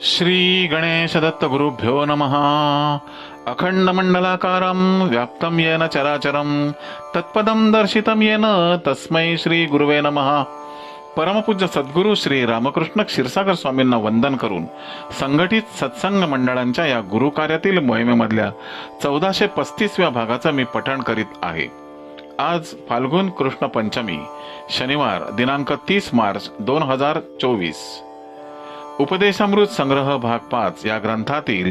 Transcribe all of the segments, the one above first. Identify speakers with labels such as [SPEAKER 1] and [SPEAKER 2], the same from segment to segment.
[SPEAKER 1] श्री गणेश दत्त गुरुभ्यो नमः। अखंड व्याप्तं येन चराचरं तत्पदं दर्शितं येन तस्मै श्री गुरुवे नमः। परमपूज्य सद्गुरू श्री रामकृष्ण क्षीरसागर स्वामींना वंदन करून संघटित सत्संग मंडळांच्या या गुरुकार्यातील मोहिमेमधल्या चौदाशे पस्तीसव्या भागाचं मी पठण करीत आहे. आज फाल्गुन कृष्ण पंचमी शनिवार दिनांक तीस मार्च दोन हजार चोवीस. उपदेशामृत संग्रह भाग पाच या ग्रंथातील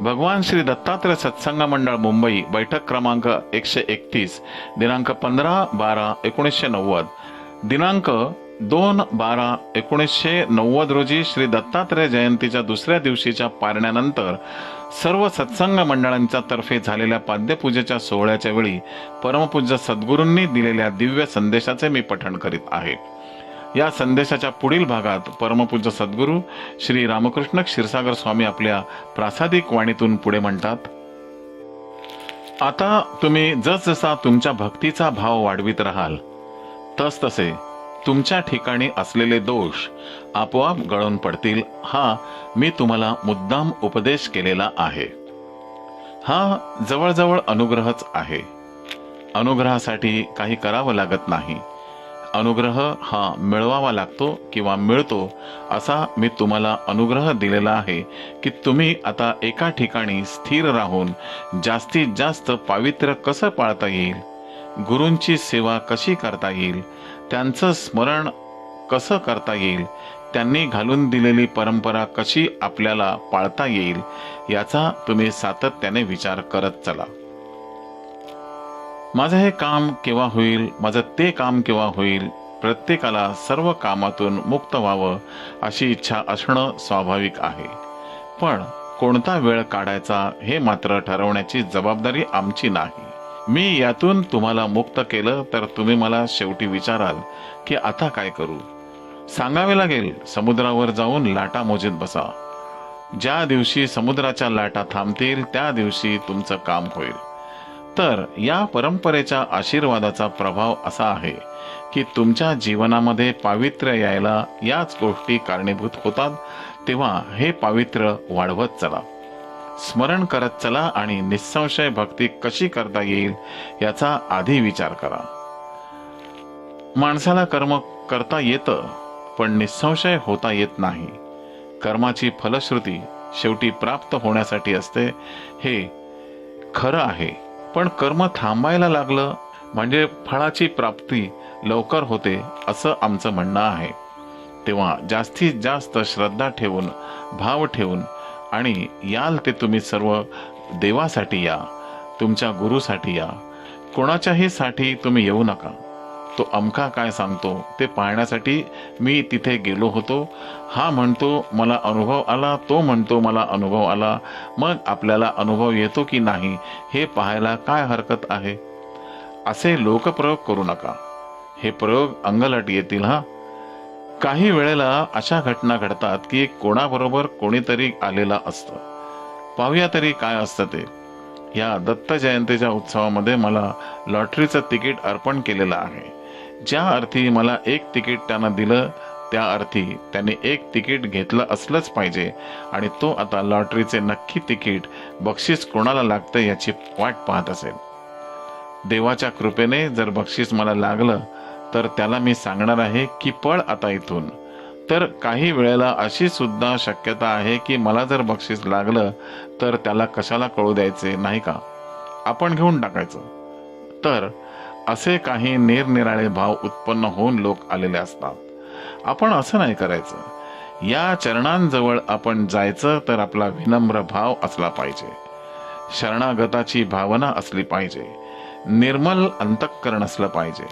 [SPEAKER 1] भगवान श्री दत्तात्रय सत्संग मंडळ मुंबई बैठक क्रमांक एकशे एकतीस दिनांक पंधरा बारा एकोणीसशे नव्वद. दिनांक दोन बारा एकोणीसशे नव्वद रोजी श्री दत्तात्रय जयंतीच्या दुसऱ्या दिवशीच्या पारण्यानंतर सर्व सत्संग मंडळांच्या तर्फे झालेल्या पाद्यपूजेच्या सोहळ्याच्या वेळी परमपूज्य सद्गुरूंनी दिलेल्या दिव्य संदेशाचे मी पठण करीत आहे. या संदेशाच्या पुढील भागात परमपूज्य सद्गुरू श्री रामकृष्ण क्षीरसागर स्वामी आपल्या प्रासादिक वाणीतून पुढे म्हणतात आता तुम्ही जसजसा तुमच्या भक्तीचा भाव वाढवित राहाल तसतसे तुमच्या ठिकाणी असलेले दोष आपोआप गळून पडतील. हा मी तुम्हाला मुद्दाम उपदेश केलेला आहे. हा जवळजवळ अनुग्रहच आहे. अनुग्रहासाठी काही करावं लागत नाही. अनुग्रह हा मिळवावा लागतो किंवा मिळतो असा मी तुम्हाला अनुग्रह दिलेला आहे की तुम्ही आता एका ठिकाणी स्थिर राहून जास्तीत जास्त पावित्र्य कसं पाळता येईल? गुरूंची सेवा कशी करता येईल? त्यांचं स्मरण कसं करता येईल? त्यांनी घालून दिलेली परंपरा कशी आपल्याला पाळता येईल? याचा तुम्ही सातत्याने विचार करत चला. माझं हे काम केव्हा होईल माझं ते काम केव्हा होईल प्रत्येकाला सर्व कामातून मुक्त व्हावं अशी इच्छा असणं स्वाभाविक आहे. पण कोणता वेळ काढायचा हे मात्र ठरवण्याची जबाबदारी आमची नाही. मी यातून तुम्हाला मुक्त केलं तर तुम्ही मला शेवटी विचाराल की आता काय करू? सांगावे लागेल समुद्रावर जाऊन लाटा मोजीत बसा. ज्या दिवशी समुद्राच्या लाटा थांबतील त्या दिवशी तुमचं काम होईल. तर या परंपरेच्या आशीर्वादाचा प्रभाव असा आहे की तुमच्या जीवनामध्ये पावित्र्य यायला याच गोष्टी कारणीभूत होतात तेव्हा हे पावित्र्य वाढवत चला. स्मरण करत चला आणि निसंशय भक्ती कशी करता येईल याचा आधी विचार करा. माणसाला कर्म करता येतं पण निसंशय होता येत नाही. कर्माची फलश्रुती शेवटी प्राप्त होण्यासाठी असते हे खरं आहे. पण कर्म थांबायला लागलं म्हणजे फळाची प्राप्ती लवकर होते असं आमचं म्हणणं आहे. तेव्हा जास्तीत जास्त श्रद्धा ठेवून भाव ठेवून आणि याल ते तुम्ही सर्व देवासाठी या तुमच्या गुरुसाठी या. कोणाच्याही साठी तुम्ही येऊ नका. तो अमका काय सांगतो ते पाहण्यासाठी मी तिथे गेलो होतो. हा म्हणतो मला अनुभव आला. तो म्हणतो मला अनुभव आला. मग आपल्याला अनुभव येतो की नाही हे पाहायला काय हरकत आहे? असे लोकप्रयोग करू नका. हे प्रयोग अंगलट येतील हा. काही वेळेला अशा घटना घडतात की कोणाबरोबर कोणीतरी आलेला असतं. पाहूया तरी काय असतं ते. या दत्त जयंतीच्या उत्सवामध्ये मला लॉटरीचं तिकीट अर्पण केलेलं आहे. ज्या अर्थी मला एक तिकीट त्यानं दिलं त्या अर्थी त्याने एक तिकीट घेतलं असलंच पाहिजे. आणि तो आता लॉटरीचे नक्की तिकीट बक्षीस कोणाला लागतं याची वाट पाहत असेल. देवाच्या कृपेने जर बक्षीस मला लागलं तर त्याला मी सांगणार आहे की पळ आता इथून. तर काही वेळेला अशी सुद्धा शक्यता आहे की मला जर बक्षीस लागलं तर त्याला कशाला कळू द्यायचे नाही का? आपण घेऊन टाकायचं. तर असे काही निरनिराळे भाव उत्पन्न होऊन लोक आलेले असतात. आपण असं नाही करायचं. या चरणांजवळ आपण जायचं तर आपला विनम्र भाव असला पाहिजे. शरणागताची भावना असली पाहिजे. निर्मल अंतःकरण असलं पाहिजे.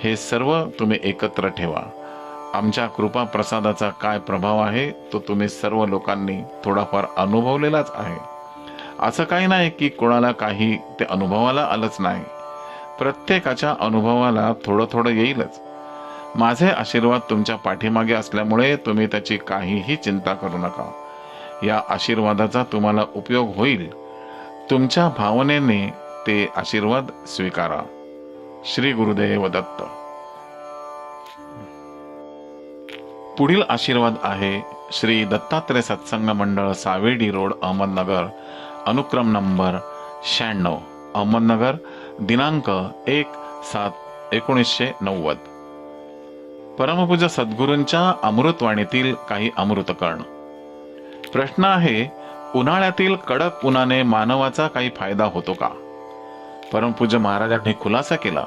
[SPEAKER 1] हे सर्व तुम्ही एकत्र ठेवा. आमच्या कृपा प्रसादाचा काय प्रभाव आहे तो तुम्ही सर्व लोकांनी थोडाफार अनुभवलेलाच आहे. असं काही नाही की कोणाला काही ते अनुभवाला आलंच नाही. प्रत्येकाच्या अनुभवाला थोडं थोडं येईलच. माझे आशीर्वाद तुमच्या पाठीमागे असल्यामुळे तुम्ही त्याची काहीही चिंता करू नका. या आशीर्वादाचा तुम्हाला उपयोग होईल. तुमच्या भावनेने ते आशीर्वाद स्वीकारा. श्री गुरुदेव दत्त. पुढील आशीर्वाद आहे श्री दत्तात्रय सत्संग मंडळ सावेडी रोड अहमदनगर. अनुक्रम नंबर शहाण्णव. अहमदनगर दिनांक एक सात एकोणीसशे नव्वद. परमपूज सद्गुरूंच्या अमृतवाणीतील काही अमृतकर्ण. प्रश्न आहे उन्हाळ्यातील कडक उन्हाने मानवाचा काही फायदा होतो का? परमपूज्य महाराजांनी खुलासा केला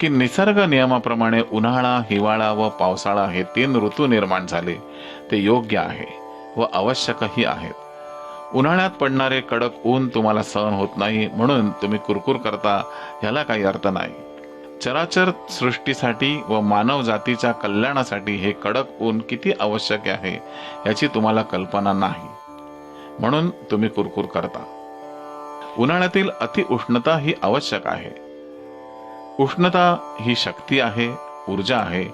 [SPEAKER 1] की निसर्ग नियमाप्रमाणे उन्हाळा हिवाळा व पावसाळा हे तीन ऋतू निर्माण झाले. ते योग्य आहे व आवश्यकही आहेत. उन्हाळ्यात पडणारे कडक ऊन तुम्हाला सहन होत नाही म्हणून तुम्ही कुरकुर करता ह्याला काही अर्थ नाही. चराचर सृष्टीसाठी व मानव जातीच्या कल्याणासाठी हे कडक ऊन किती आवश्यक आहे याची तुम्हाला कल्पना नाही. म्हणून तुम्ही कुरकुर करता. उन्हाळ्यातील अति उष्णता ही आवश्यक आहे. उष्णता ही शक्ती आहे ऊर्जा आहे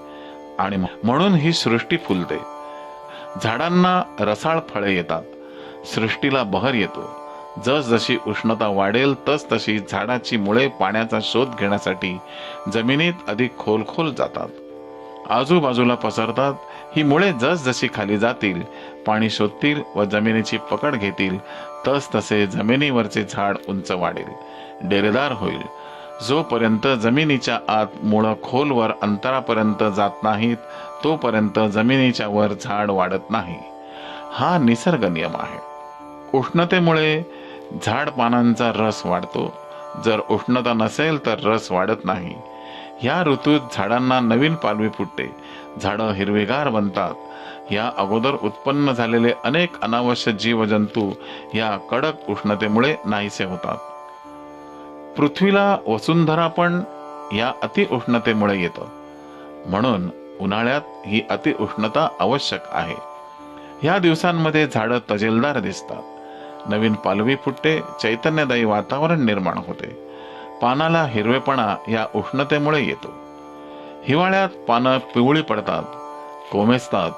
[SPEAKER 1] आणि म्हणून ही सृष्टी फुलते. झाडांना रसाळ फळे येतात. सृष्टीला बहर येतो. जसजशी उष्णता वाढेल तस तशी झाडाची मुळे पाण्याचा शोध घेण्यासाठी जमिनीत अधिक खोल खोल जातात. आजूबाजूला पसरतात. ही मुळे जसजशी खाली जातील पाणी शोधतील व जमिनीची पकड घेतील तस तसे जमिनीवरचे झाड उंच वाढेल. डेरेदार होईल. जोपर्यंत जमिनीच्या आत मुळं खोलवर अंतरापर्यंत जात नाहीत तोपर्यंत जमिनीच्या वर झाड वाढत नाही. हा निसर्ग नियम आहे. उष्णतेमुळे झाड पानांचा रस वाढतो. जर उष्णता नसेल तर रस वाढत नाही. या ऋतूत झाडांना नवीन पालवी फुटते. झाडं हिरवेगार बनतात. या अगोदर उत्पन्न झालेले अनेक अनावश्यक जीवजंतू या कडक उष्णतेमुळे नाहीसे होतात. पृथ्वीला वसुंधरा पण या अति उष्णतेमुळे येतं. म्हणून उन्हाळ्यात ही अति उष्णता आवश्यक आहे. या दिवसांमध्ये झाडं तजेलदार दिसतात. नवीन पालवी फुटते चैतन्यदायी वातावरण निर्माण होते. पानाला हिरवेपणा या उष्णतेमुळे येतो. हिवाळ्यात पानं पिवळी पडतात कोमेजतात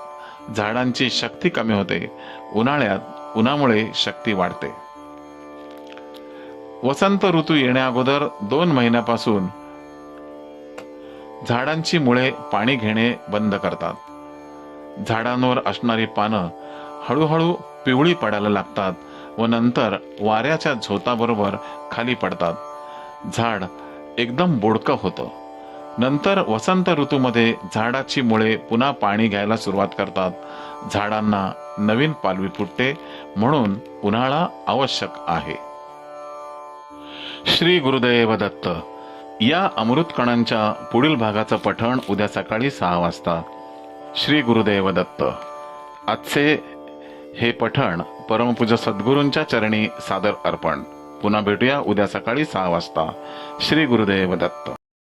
[SPEAKER 1] झाडांची शक्ती कमी होते उन्हाळ्यात उन्हामुळे शक्ती वाढते. वसंत ऋतू येण्या अगोदर दोन महिन्यापासून झाडांची मुळे पाणी घेणे बंद करतात. झाडांवर असणारी पानं हळूहळू पिवळी पडायला लागतात व नंतर वाऱ्याच्या झोताबरोबर खाली पडतात. झाड एकदम बोडकं होतं. नंतर वसंत ऋतूमध्ये झाडाची मुळे पुन्हा पाणी घ्यायला सुरुवात करतात. झाडांना नवीन पालवी फुटते म्हणून उन्हाळा आवश्यक आहे. श्री गुरुदेव दत्त. या अमृत कणांच्या पुढील भागाचं पठण उद्या सकाळी सहा वाजता. श्री गुरुदेव दत्त. आजचे हे पठण परमपूज्य सद्गुरूंच्या चरणी सादर अर्पण. पुन्हा भेटूया उद्या सकाळी सहा वाजता. श्री गुरुदेव दत्त.